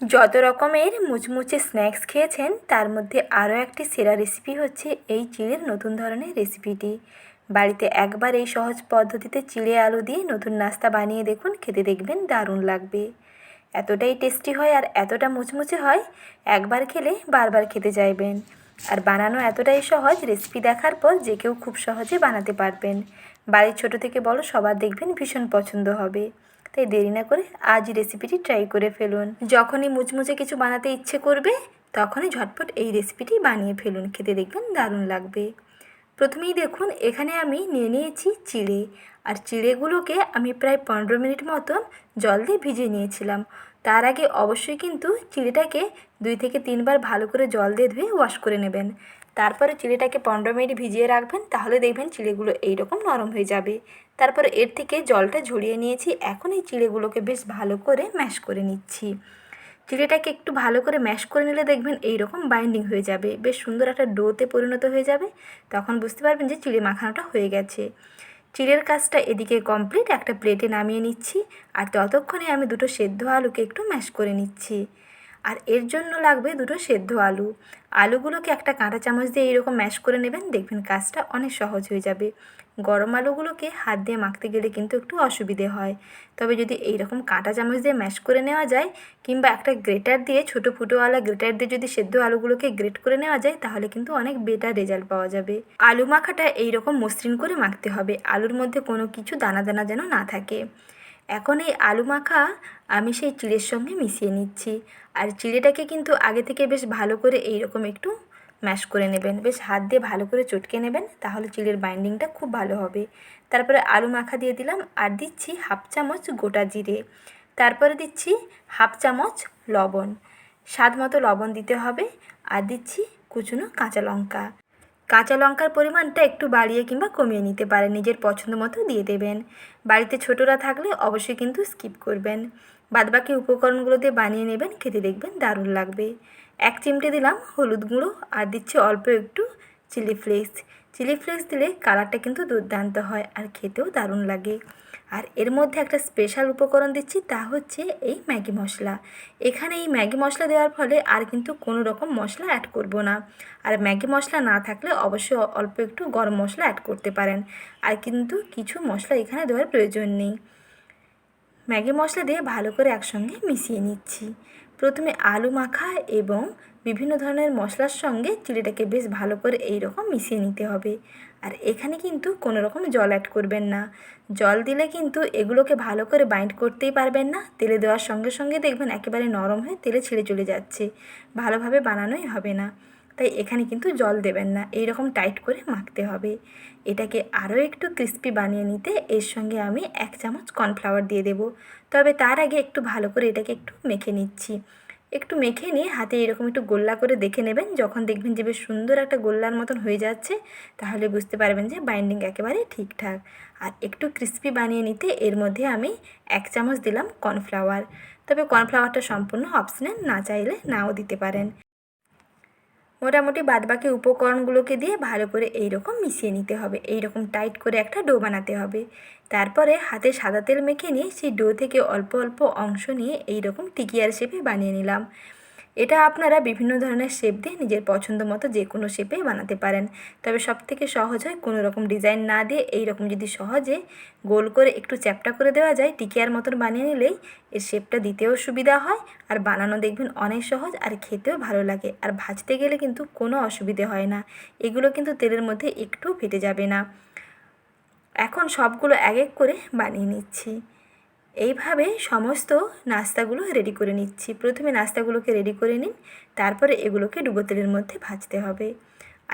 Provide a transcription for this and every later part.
যত রকমের মুচমুচে স্ন্যাক্স খেয়েছেন, তার মধ্যে আরও একটি সেরা রেসিপি হচ্ছে এই চিড়ের নতুন ধরনের রেসিপিটি বাড়িতে একবার এই সহজ পদ্ধতিতে চিড়ে আলু দিয়ে নতুন নাস্তা বানিয়ে দেখুন, খেতে দেখবেন দারুণ লাগবে। এতটাই টেস্টি হয় আর এতটা মুচমুচে হয়, একবার খেলে বারবার খেতে চাইবেন। আর বানানো এতটাই সহজ রেসিপি দেখার পর যে কেউ খুব সহজে বানাতে পারবেন। বাড়ির ছোট থেকে বড় সবার দেখবেন ভীষণ পছন্দ হবে। তাই দেরি না করে আজ রেসিপিটি ট্রাই করে ফেলুন। যখনই মুচমুচে কিছু বানাতে ইচ্ছে করবে, তখনই ঝটপট এই রেসিপিটি বানিয়ে ফেলুন। খেতে দেখবেন দারুণ লাগবে। প্রথমেই দেখুন, এখানে আমি নিয়ে নিয়েছি চিড়ে। আর চিড়েগুলোকে আমি প্রায় পনেরো মিনিট মতন জল দিয়ে ভিজিয়ে নিয়েছিলাম। তার আগে অবশ্যই কিন্তু চিড়েটাকে দুই থেকে তিনবার ভালো করে জল দিয়ে ধুয়ে ওয়াশ করে নেবেন। তারপরে চিড়েটাকে পনেরো মিনিট ভিজিয়ে রাখবেন, তাহলে দেখবেন চিড়েগুলো এইরকম নরম হয়ে যাবে। তারপরে এর থেকে জলটা ঝরিয়ে নিয়েছি। এখন এই চিড়েগুলোকে বেশ ভালো করে ম্যাশ করে নিচ্ছি। চিড়েটাকে একটু ভালো করে ম্যাশ করে নিলে দেখবেন এই রকম বাইন্ডিং হয়ে যাবে। বেশ সুন্দর একটা ডোতে পরিণত হয়ে যাবে। তখন বুঝতে পারবেন যে চিড়ে মাখানোটা হয়ে গেছে। চিড়ের কাজটা এদিকে কমপ্লিট। একটা প্লেটে নামিয়ে নিচ্ছি। আর ততক্ষণে আমি দুটো সেদ্ধ আলুকে একটু ম্যাশ করে নিচ্ছি। আর এর জন্য লাগবে দুটো সেদ্ধ আলু। আলুগুলোকে একটা কাঁটা চামচ দিয়ে এইরকম ম্যাশ করে নেবেন, দেখবেন কাজটা অনেক সহজ হয়ে যাবে। গরম আলুগুলোকে হাত দিয়ে মাখতে গেলে কিন্তু একটু অসুবিধে হয়। তবে যদি এইরকম কাঁটা চামচ দিয়ে ম্যাশ করে নেওয়া যায় কিংবা একটা গ্রেটার দিয়ে, ছোটো ফুটোওয়ালা গ্রেটার দিয়ে যদি সেদ্ধ আলুগুলোকে গ্রেট করে নেওয়া যায়, তাহলে কিন্তু অনেক বেটার রেজাল্ট পাওয়া যাবে। আলু মাখাটা এইরকম মসৃণ করে মাখতে হবে। আলুর মধ্যে কোনো কিছু দানা দানা যেন না থাকে। এখন এই আলু মাখা আমি সেই চিড়ের সঙ্গে মিশিয়ে নিচ্ছি। আর চিড়েটাকে কিন্তু আগে থেকে বেশ ভালো করে এইরকম একটু ম্যাশ করে নেবেন। বেশ হাত দিয়ে ভালো করে চটকে নেবেন, তাহলে চিড়ের বাইন্ডিংটা খুব ভালো হবে। তারপরে আলু মাখা দিয়ে দিলাম আর দিচ্ছি হাফ চামচ গোটা জিরে। তারপরে দিচ্ছি হাফ চামচ লবণ। স্বাদ মতো লবণ দিতে হবে। আর দিচ্ছি কুচুনো কাঁচা লঙ্কা। কাঁচা লঙ্কার পরিমাণটা একটু বাড়িয়ে কিংবা কমিয়ে নিতে পারেন। নিজের পছন্দ মতো দিয়ে দেবেন। বাড়িতে ছোটরা থাকলে অবশ্যই কিন্তু স্কিপ করবেন। বাদবাকি উপকরণগুলো দিয়ে বানিয়ে নেবেন, খেতে দেখবেন দারুণ লাগবে। এক চিমটে দিলাম হলুদ গুঁড়ো আর দিচ্ছি অল্প একটু চিলি ফ্লেক্স চিলি ফ্লেক্স দিলে কালারটা কিন্তু দুর্দান্ত হয় আর খেতেও দারুণ লাগে। আর এর মধ্যে একটা স্পেশাল উপকরণ দিচ্ছি, তা হচ্ছে এই ম্যাগি মশলা। এখানে এই ম্যাগি মশলা দেওয়ার ফলে আর কিন্তু কোনো রকম মশলা অ্যাড করব না। আর ম্যাগি মশলা না থাকলে অবশ্যই অল্প একটু গরম মশলা অ্যাড করতে পারেন। আর কিন্তু কিছু মশলা এখানে দেওয়ার প্রয়োজন নেই। ম্যাগি মশলা দিয়ে ভালো করে একসঙ্গে মিশিয়ে নিচ্ছি। প্রথমে আলু মাখা এবং বিভিন্ন ধরনের মশলার সঙ্গে চিলিটাকে বেশ ভালো করে এই রকম মিশিয়ে নিতে হবে। আর এখানে কিন্তু কোনো রকম জল অ্যাড করবেন না। জল দিলে কিন্তু এগুলোকে ভালো করে বাইন্ড করতেই পারবেন না। তেলে দেওয়ার সঙ্গে সঙ্গে দেখবেন একেবারে নরম হয়ে তেলে ছেড়ে চলে যাচ্ছে। ভালোভাবে বানানোই হবে না। তাই এখানে কিন্তু জল দেবেন না। এই রকম টাইট করে মাখতে হবে। এটাকে আরও একটু ক্রিস্পি বানিয়ে নিতে এর সঙ্গে আমি এক চামচ কর্নফ্লাওয়ার দিয়ে দেবো। তবে তার আগে একটু ভালো করে এটাকে একটু মেখে নিচ্ছি। একটু মেখে নিয়ে হাতে এরকম একটু গোল্লা করে দেখে নেবেন। যখন দেখবেন যে বেশ সুন্দর একটা গোল্লার মতন হয়ে যাচ্ছে, তাহলে বুঝতে পারবেন যে বাইন্ডিং একেবারে ঠিকঠাক। আর একটু ক্রিস্পি বানিয়ে নিতে এর মধ্যে আমি এক চামচ দিলাম কর্নফ্লাওয়ার তবে কর্নফ্লাওয়ারটা সম্পূর্ণ অপশনাল না চাইলে নাও দিতে পারেন। মোটামুটি বাদবাকি উপকরণগুলোকে দিয়ে ভালো করে এই রকম মিশিয়ে নিতে হবে। এই রকম টাইট করে একটা ডো বানাতে হবে। তারপরে হাতে সাদা তেল মেখে নিয়ে সেই ডো থেকে অল্প অল্প অংশ নিয়ে এই রকম টিকিয়ার শেপে বানিয়ে নিলাম। এটা আপনারা বিভিন্ন ধরনের শেপ দিয়ে নিজের পছন্দ মতো যে কোনো শেপে বানাতে পারেন। তবে সব থেকে সহজ হয় কোনো রকম ডিজাইন না দিয়ে এই রকম যদি সহজে গোল করে একটু চ্যাপটা করে দেওয়া যায়, টিকিয়ার মতন বানিয়ে নিলেই এর শেপটা দিতেও সুবিধা হয় আর বানানো দেখবেন অনেক সহজ আর খেতেও ভালো লাগে আর ভাজতে গেলে কিন্তু কোনো অসুবিধে হয় না। এগুলো কিন্তু তেলের মধ্যে একটু ফেটে যাবে না। এখন সবগুলো এক এক করে বানিয়ে নিচ্ছি। এইভাবে সমস্ত নাস্তাগুলো রেডি করে নিচ্ছি। প্রথমে নাস্তাগুলোকে রেডি করে নিন, তারপরে এগুলোকে ডুবো তেলের মধ্যে ভাজতে হবে।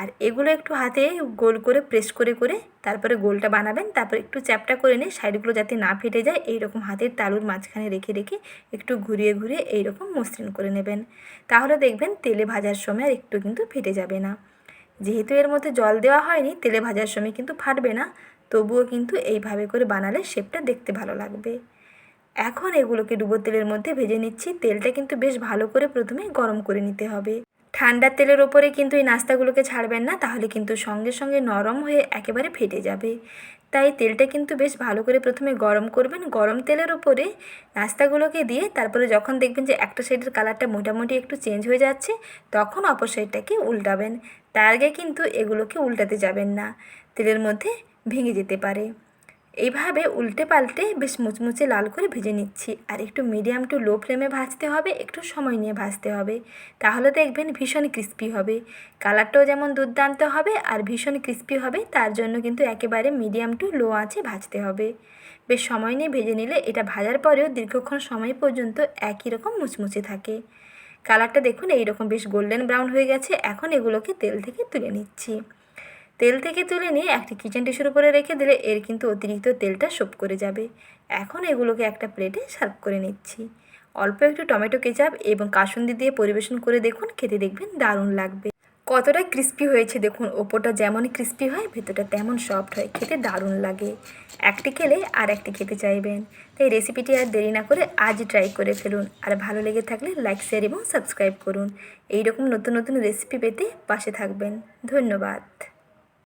আর এগুলো একটু হাতে গোল করে প্রেস করে করে তারপরে গোলটা বানাবেন, তারপর একটু চ্যাপটা করে নিয়ে সাইডগুলো যাতে না ফেটে যায় এই রকম হাতের তালুর মাঝখানে রেখে রেখে একটু ঘুরিয়ে ঘুরিয়ে এই রকম মসৃণ করে নেবেন। তাহলে দেখবেন তেলে ভাজার সময় আর একটু কিন্তু ফেটে যাবে না। যেহেতু এর মধ্যে জল দেওয়া হয়নি, তেলে ভাজার সময় কিন্তু ফাটবে না, তবুও কিন্তু এইভাবে করে বানালে শেপটা দেখতে ভালো লাগবে। এখন এগুলোকে ডুবো তেলের মধ্যে ভেজে নিচ্ছি। তেলটা কিন্তু বেশ ভালো করে প্রথমে গরম করে নিতে হবে। ঠান্ডা তেলের ওপরে কিন্তু এই নাস্তাগুলোকে ছাড়বেন না, তাহলে কিন্তু সঙ্গে সঙ্গে নরম হয়ে একেবারে ফেটে যাবে। তাই তেলটা কিন্তু বেশ ভালো করে প্রথমে গরম করবেন। গরম তেলের ওপরে নাস্তাগুলোকে দিয়ে তারপরে যখন দেখবেন যে একটা সাইডের কালারটা মোটামুটি একটু চেঞ্জ হয়ে যাচ্ছে, তখন অপর সাইডটাকে উল্টাবেন। তার আগে কিন্তু এগুলোকে উল্টাতে যাবেন না। তেলের মধ্যে ভেঙে যেতে পারে। এইভাবে উল্টে পাল্টে বেশ মুচমুচে লাল করে ভেজে নিচ্ছি। আর একটু মিডিয়াম টু লো ফ্লেমে ভাজতে হবে, একটু সময় নিয়ে ভাজতে হবে। তাহলে দেখবেন ভীষণ ক্রিস্পি হবে। কালারটাও যেমন দুর্দান্ত হবে আর ভীষণ ক্রিস্পি হবে, তার জন্য কিন্তু একেবারে মিডিয়াম টু লো আঁচে ভাজতে হবে। বেশ সময় নিয়ে ভেজে নিলে এটা ভাজার পরেও দীর্ঘক্ষণ সময় পর্যন্ত একই রকম মুচমুচে থাকে। কালারটা দেখুন, এইরকম বেশ গোল্ডেন ব্রাউন হয়ে গেছে। এখন এগুলোকে তেল থেকে তুলে নিচ্ছি। তেল থেকে তুলে নিয়ে একটি কিচেন টিস্যুর উপরে রেখে দিলে এর কিন্তু অতিরিক্ত তেলটা সোপ করে যাবে। এখন এগুলোকে একটা প্লেটে সার্ভ করে নিচ্ছি। অল্প একটু টমেটো কেচাপ এবং কাসুন্দি দিয়ে পরিবেশন করে দেখুন, খেতে দেখবেন দারুণ লাগবে। কতটা ক্রিস্পি হয়েছে দেখুন, ওপরটা যেমন ক্রিস্পি হয়, ভেতরটা তেমন সফট হয়, খেতে দারুণ লাগে। একটি খেলে আর একটি খেতে চাইবেন। তাই রেসিপিটি আর দেরি না করে আজ ট্রাই করে ফেলুন। আর ভালো লেগে থাকলে লাইক শেয়ার এবং সাবস্ক্রাইব করুন। এই রকম নতুন নতুন রেসিপি পেতে পাশে থাকবেন। ধন্যবাদ।